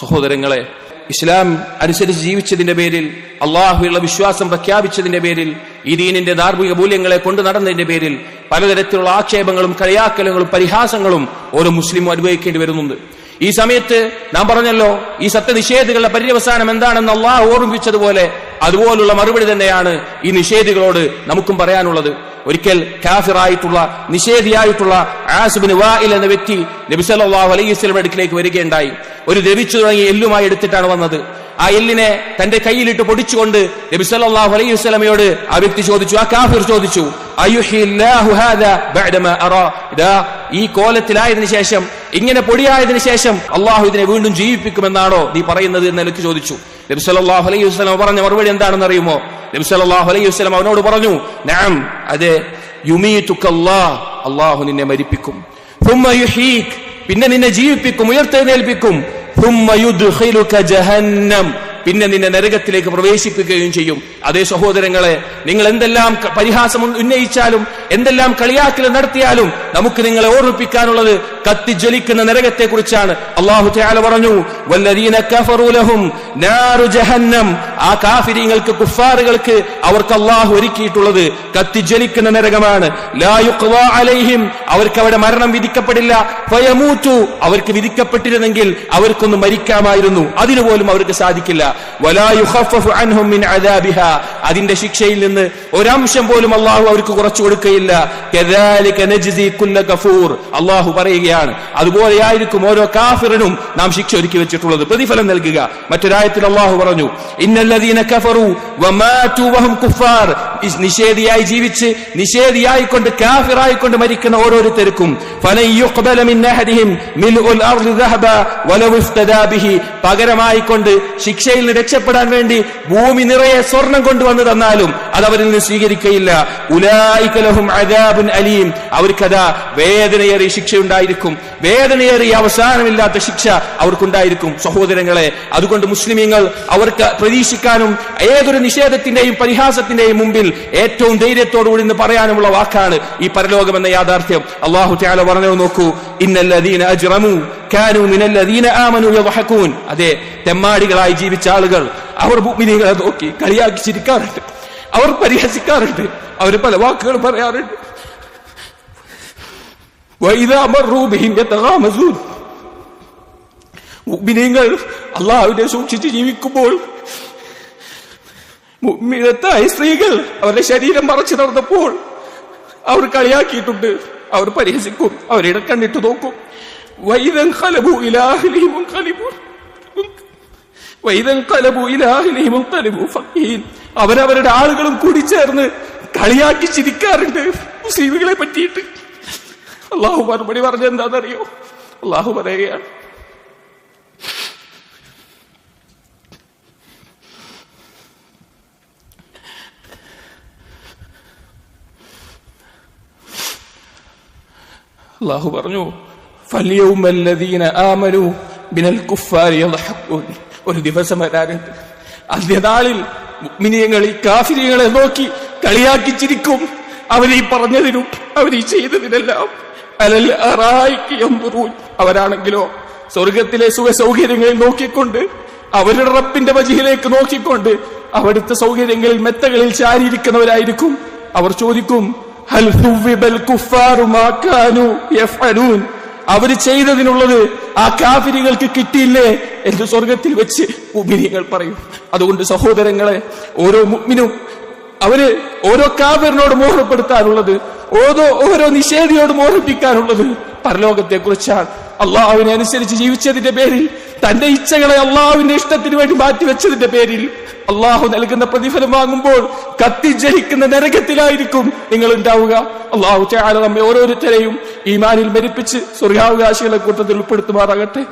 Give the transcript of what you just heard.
സഹോദരങ്ങളെ ഇസ്ലാം അനുസരിച്ച് ജീവിച്ചതിന്റെ പേരിൽ അള്ളാഹുള്ള വിശ്വാസം പ്രഖ്യാപിച്ചതിന്റെ പേരിൽ ഈ ദീനിന്റെ ധാർമ്മിക മൂല്യങ്ങളെ കൊണ്ടു നടന്നതിന്റെ പേരിൽ പലതരത്തിലുള്ള ആക്ഷേപങ്ങളും കളിയാക്കലുകളും പരിഹാസങ്ങളും ഓരോ മുസ്ലിമും അനുഭവിക്കേണ്ടി വരുന്നുണ്ട്. ഈ സമയത്ത് നാം പറഞ്ഞല്ലോ ഈ സത്യനിഷേധികളുടെ പര്യവസാനം എന്താണെന്ന് അള്ളാഹ് ഓർമ്മിപ്പിച്ചതുപോലെ അതുപോലുള്ള മറുപടി തന്നെയാണ് ഈ നിഷേധികളോട് നമുക്കും പറയാനുള്ളത്. ഒരിക്കൽ കാഫിറായിട്ടുള്ള നിഷേധിയായിട്ടുള്ള ആസിബിന് വായിൽ എന്ന വ്യക്തി നബി സല്ലല്ലാഹു അലൈഹി സ്വലം അടുക്കിലേക്ക് വരികയുണ്ടായി. ഒരു രവിച്ചു തുടങ്ങിയ എല്ലുമായി എടുത്തിട്ടാണ് വന്നത്. ആ എല്ലിനെ തന്റെ കയ്യിലിട്ട് പൊടിച്ചുകൊണ്ട് നബിസല്ലാഹു അലൈഹി വസ്ലമയോട് ആ വ്യക്തി ചോദിച്ചു ആ കാഫിർ ചോദിച്ചു ഈ കോലത്തിലായതിനു ശേഷം ഇങ്ങനെ പൊടിയായതിനു ശേഷം അള്ളാഹു ഇതിനെ വീണ്ടും ജീവിപ്പിക്കുമെന്നാണോ നീ പറയുന്നത് എന്ന് എനിക്ക് ചോദിച്ചു. നബിസല്ലാഹു അലൈഹി വസ്ലം പറഞ്ഞ മറുപടി എന്താണെന്ന് അറിയുമോ? നബിസല്ലാഹു അലൈഹി വസ്ലം അവനോട് പറഞ്ഞു നാം അതെ അള്ളാഹു നിന്നെ മരിപ്പിക്കും. പിന്നെ നിന്നെ ജീവിപ്പിക്കും ഉയർത്തെഴുന്നേൽപ്പിക്കും ثم يدخلك جهنم. പിന്നെ നിന്നെ നരകത്തിലേക്ക് പ്രവേശിപ്പിക്കുകയും ചെയ്യും. അതേ സഹോദരങ്ങളെ നിങ്ങൾ എന്തെല്ലാം പരിഹാസം ഉന്നയിച്ചാലും എന്തെല്ലാം കളിയാക്കൽ നടത്തിയാലും നമുക്ക് നിങ്ങളെ ഓർമ്മിപ്പിക്കാനുള്ളത് കത്തിജ്വലിക്കുന്ന നരകത്തെ കുറിച്ചാണ് അള്ളാഹു തആല പറഞ്ഞു ആ കാഫിരീങ്ങൾക്ക് കുഫാറുകൾക്ക് അവർക്ക് അള്ളാഹു ഒരുക്കിയിട്ടുള്ളത് കത്തിജ്വലിക്കുന്ന നരകമാണ്. അലൈഹിം. അവർക്ക് അവിടെ മരണം വിധിക്കപ്പെടില്ല. ഫയമൂതു അവർക്ക് വിധിക്കപ്പെട്ടിരുന്നെങ്കിൽ അവർക്കൊന്ന് മരിക്കാമായിരുന്നു. അതിനുപോലും അവർക്ക് സാധിക്കില്ല. അതിന്റെ ശിക്ഷയിൽ നിന്ന് ഒരംശം പോലും അള്ളാഹു അവർക്ക് കുറച്ചു കൊടുക്കുകയില്ല അള്ളാഹു പറയുകയാണ് അതുപോലെയായിരിക്കും ഓരോ കാഫിറിനും നാം ശിക്ഷ ഒരുക്കി വെച്ചിട്ടുള്ളത്. പ്രതിഫലം നൽകുക. മറ്റൊരായത്തിൽ അള്ളാഹു പറഞ്ഞു ഇന്നല്ലദീന കഫറു നിഷേധിയായി ജീവിച്ച് നിഷേധിയായിക്കൊണ്ട് കാഫിറായിക്കൊണ്ട് മരിക്കുന്ന ഓരോരുത്തർക്കും പകരമായിക്കൊണ്ട് ശിക്ഷയിൽ നിന്ന് രക്ഷപ്പെടാൻ വേണ്ടി ഭൂമി നിറയെ സ്വർണം കൊണ്ടുവന്ന് തന്നാലും അത് അവരിൽ നിന്ന് സ്വീകരിക്കയില്ല. ഉലായിക്കലഹും അദാബുൻ അലീം. അവർക്കതാ വേദനയേറിയ ശിക്ഷയുണ്ടായിരിക്കും. വേദനയേറിയ അവസാനമില്ലാത്ത ശിക്ഷ അവർക്കുണ്ടായിരിക്കും. സഹോദരങ്ങളെ അതുകൊണ്ട് മുസ്ലിമീങ്ങൾ അവർക്ക് പ്രതീക്ഷിക്കാനും ഏതൊരു നിഷേധത്തിന്റെയും പരിഹാസത്തിന്റെയും മുമ്പിൽ ഏറ്റവും ധൈര്യത്തോടുകൂടി ഇന്ന് പറയാനുമുള്ള വാക്കാണ് ഈ പരലോകമെന്ന യാഥാർത്ഥ്യം. അള്ളാഹു ത്യാല പറഞ്ഞു നോക്കൂ. ഇന്നല്ലദീന അജ്റമു. ആമനു അതെ തെമ്മാടികളായി ജീവിച്ച ആളുകൾ. അവർ മുഅ്മിനീങ്ങളെ നോക്കി കളിയാക്കി ചിരിക്കാറുണ്ട് അവർ പരിഹസിക്കാറുണ്ട്. അവർ പല വാക്കുകൾ പറയാറുണ്ട്. മുഅ്മിനീങ്ങൾ അള്ളാഹുവിനെ സൂക്ഷിച്ച് ജീവിക്കുമ്പോൾ മുഅ്മിനത്തായ സ്ത്രീകൾ അവരുടെ ശരീരം മറച്ചു നടന്നപ്പോൾ അവർ കളിയാക്കിയിട്ടുണ്ട്. അവർ പരിഹസിക്കും. അവരിടെ കണ്ടിട്ട് നോക്കും. വൈദൻ ഖലബു ഇലാഹിലിഹിം മുൻഖലിബു ഫഖീൻ അവരവരുടെ ആളുകളും കൂടി ചേർന്ന് കളിയാക്കി ചിരിക്കാറുണ്ട്. മുസ്ലിമുകളെ പറ്റിയിട്ട്. അള്ളാഹു മറുപടി പറഞ്ഞെന്താണെന്നറിയോ അള്ളാഹു പറയുകയാണ് അള്ളാഹു പറഞ്ഞു ഫല്യവുമല്ലദീന آمنوا من കുഫാരി يضحكون. ഒരു ദിവസം വരാനുണ്ട് അന്ത്യനാളിൽ മിനിയങ്ങൾ ഈ കാഫിനിയങ്ങളെ നോക്കി കളിയാക്കി ചിരിക്കും അവരീ പറഞ്ഞതിനും അവരീ ചെയ്തതിനെല്ലാം. അലൽ അവരാണെങ്കിലോ സ്വർഗത്തിലെ സുഖ സൗകര്യങ്ങളിൽ നോക്കിക്കൊണ്ട് അവരുടെ റബ്ബിന്റെ വജിയിലേക്ക് നോക്കിക്കൊണ്ട് അവിടുത്തെ സൗകര്യങ്ങളിൽ മെത്തകളിൽ ചാരിയിരിക്കുന്നവരായിരിക്കും. അവർ ചോദിക്കും ഹൽ കുഫാറു അവർ ചെയ്തതിനുള്ളത് ആ കാഫിരികൾക്ക് കിട്ടിയില്ലേ എന്ന് സ്വർഗത്തിൽ വെച്ച് മുഅ്മിനീങ്ങൾ പറയും. അതുകൊണ്ട് സഹോദരങ്ങളെ ഓരോ മുഅ്മിനും അവർ ഓരോ കാഫിറിനോട് മോഹപ്പെടുത്താനുള്ളത് ഓരോ ഓരോ നിഷേധിയോട് മോഹിപ്പിക്കാനുള്ളത് പരലോകത്തെ കുറിച്ചാണ് അള്ളാഹുവിനെ അനുസരിച്ച് ജീവിച്ചതിന്റെ പേരിൽ തന്റെ ഇച്ഛകളെ അള്ളാഹുവിന്റെ ഇഷ്ടത്തിന് വേണ്ടി മാറ്റിവെച്ചതിന്റെ പേരിൽ അള്ളാഹു നൽകുന്ന പ്രതിഫലം വാങ്ങുമ്പോൾ കത്തിജലിക്കുന്ന നരകത്തിലായിരിക്കും നിങ്ങൾ ഉണ്ടാവുക. അള്ളാഹു ചാല നമ്മെ ഓരോരുത്തരെയും ഈമാനിൽ മരിപ്പിച്ച് സ്വർഗാവകാശികളെ കൂട്ടത്തിൽ ഉൾപ്പെടുത്തുമാറാകട്ടെ.